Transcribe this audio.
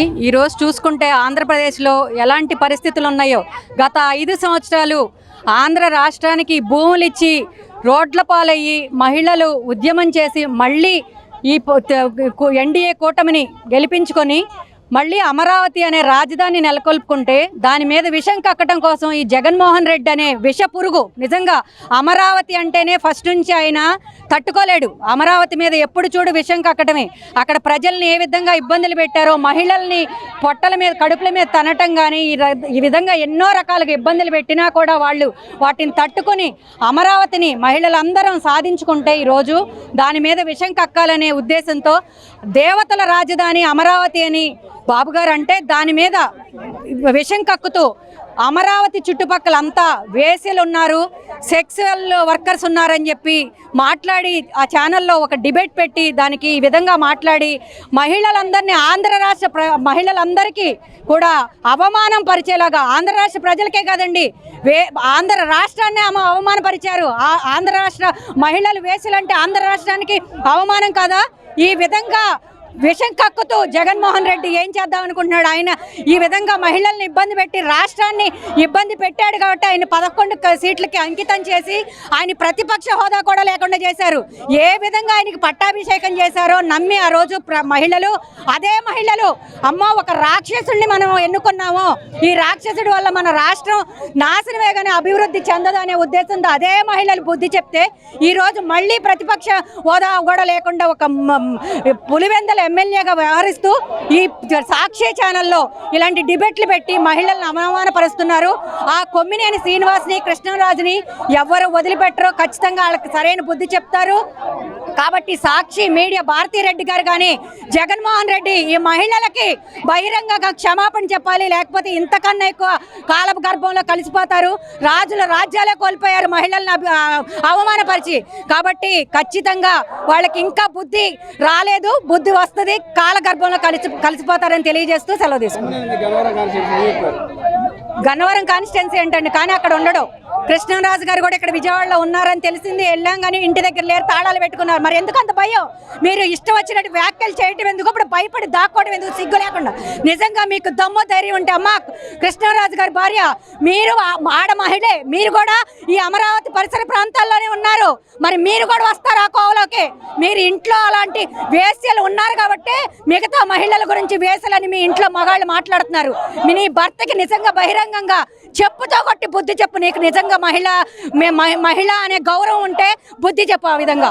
ఈరోజు చూసుకుంటే ఆంధ్రప్రదేశ్లో ఎలాంటి పరిస్థితులు ఉన్నాయో గత ఐదు సంవత్సరాలు ఆంధ్ర రాష్ట్రానికి భూములు ఇచ్చి రోడ్ల పాలయ్యి మహిళలు ఉద్యమం చేసి మళ్ళీ ఈ ఎన్డీఏ కూటమిని గెలిపించుకొని మళ్ళీ అమరావతి అనే రాజధాని నెలకొల్పుకుంటే దాని మీద విషం కక్కడం కోసం ఈ జగన్మోహన్ రెడ్డి అనే విష పురుగు నిజంగా అమరావతి అంటేనే ఫస్ట్ నుంచి ఆయన తట్టుకోలేడు. అమరావతి మీద ఎప్పుడు చూడు విషం కక్కటమే. అక్కడ ప్రజల్ని ఏ విధంగా ఇబ్బందులు పెట్టారో మహిళల్ని పొట్టల మీద కడుపుల మీద తనటం కానీ ఈ ఈ విధంగా ఎన్నో రకాలుగా ఇబ్బందులు పెట్టినా కూడా వాళ్ళు వాటిని తట్టుకొని అమరావతిని మహిళలందరం సాధించుకుంటే ఈరోజు దాని మీద విషం కక్కాలనే ఉద్దేశంతో దేవతల రాజధాని అమరావతి అని బాబు గారు అంటే దాని మీద విషం కక్కుతూ అమరావతి చుట్టుపక్కల అంతా వేసలు ఉన్నారు సెక్సువల్ వర్కర్స్ ఉన్నారని చెప్పి మాట్లాడి ఆ ఛానల్లో ఒక డిబేట్ పెట్టి దానికి ఈ విధంగా మాట్లాడి మహిళలందరినీ ఆంధ్ర రాష్ట్ర ప్ర మహిళలందరికీ కూడా అవమానం పరిచేలాగా ఆంధ్ర రాష్ట్ర ప్రజలకే కాదండి వే ఆంధ్ర రాష్ట్రాన్ని ఆమె అవమానపరిచారు. ఆ- ఆంధ్ర రాష్ట్ర మహిళలు వేసులంటే ఆంధ్ర రాష్ట్రానికి అవమానం కాదా? ఈ విధంగా విషం కక్కుతూ జగన్మోహన్ రెడ్డి ఏం చేద్దాం అనుకుంటున్నాడు? ఆయన ఈ విధంగా మహిళల్ని ఇబ్బంది పెట్టి రాష్ట్రాన్ని ఇబ్బంది పెట్టాడు కాబట్టి ఆయన పదకొండు సీట్లకి అంకితం చేసి ఆయన ప్రతిపక్ష హోదా కూడా లేకుండా చేశారు. ఏ విధంగా ఆయనకి పట్టాభిషేకం చేశారో నమ్మి ఆ రోజు ప్ర- మహిళలు అదే మహిళలు అమ్మ ఒక రాక్షసుడిని మనం ఎన్నుకున్నాము ఈ రాక్షసుడి వల్ల మన రాష్ట్రం నాశనమే కానీ అభివృద్ధి చెందదు అనే ఉద్దేశంతో అదే మహిళలు బుద్ధి చెప్తే ఈరోజు మళ్ళీ ప్రతిపక్ష హోదా కూడా లేకుండా ఒక పులివెందల మ- ఎమ్మెల్యేగా వ్యవహరిస్తూ ఈ సాక్షి ఛానల్లో ఇలాంటి డిబేట్లు పెట్టి మహిళలను అవమానపరుస్తున్నారు. ఆ కొమ్మినేని శ్రీనివాస్ని కృష్ణరాజుని ఎవరు వదిలిపెట్టరో ఖచ్చితంగా వాళ్ళకి సరైన బుద్ధి చెప్తారు. కాబట్టి సాక్షి మీడియా భారతీ రెడ్డి గారు కానీ జగన్మోహన్ రెడ్డి ఈ మహిళలకి బహిరంగంగా క్షమాపణ చెప్పాలి లేకపోతే ఇంతకన్నా ఎక్కువ కాల గర్భంలో కలిసిపోతారు. రాజుల రాజ్యాలే కోల్పోయారు మహిళలను అవమానపరిచి. కాబట్టి ఖచ్చితంగా వాళ్ళకి ఇంకా బుద్ధి రాలేదు. బుద్ధి వస్తుంది కాల గర్భంలో కలిసి కలిసిపోతారని తెలియజేస్తూ సెలవు చెప్పారు. గన్నవరం కాన్స్టిట్యున్సీ ఏంటండి? కానీ అక్కడ ఉండడు. కృష్ణరాజు గారు కూడా ఇక్కడ విజయవాడలో ఉన్నారని తెలిసింది. వెళ్ళాం కానీ ఇంటి దగ్గర లేరు తాళాలు పెట్టుకున్నారు. మరి ఎందుకు అంత భయం? మీరు ఇష్టం వచ్చినట్టు వ్యాఖ్యలు చేయటం ఎందుకు? ఇప్పుడు భయపడి దాక్కోవడం ఎందుకు? సిగ్గు లేకుండా. నిజంగా మీకు దమ్ము ధైర్యం ఉంటే అమ్మ కృష్ణరాజు గారి భార్య మీరు ఆడ మహిళే మీరు కూడా ఈ అమరావతి పరిసర ప్రాంతాల్లోనే ఉన్నారు. మరి మీరు కూడా వస్తారు ఆ కోవలోకి? మీరు ఇంట్లో అలాంటి వేశ్యలు ఉన్నారు కాబట్టి మిగతా మహిళల గురించి వేసలని మీ ఇంట్లో మగాళ్ళు మాట్లాడుతున్నారు. మీ భర్తకి నిజంగా బహిరంగంగా చెప్పుతో కొట్టి బుద్ధి చెప్పు నీకు నిజంగా మహిళ మే- మహి- మహిళ అనే గౌరవం ఉంటే బుద్ధి చెప్పు ఆ విధంగా.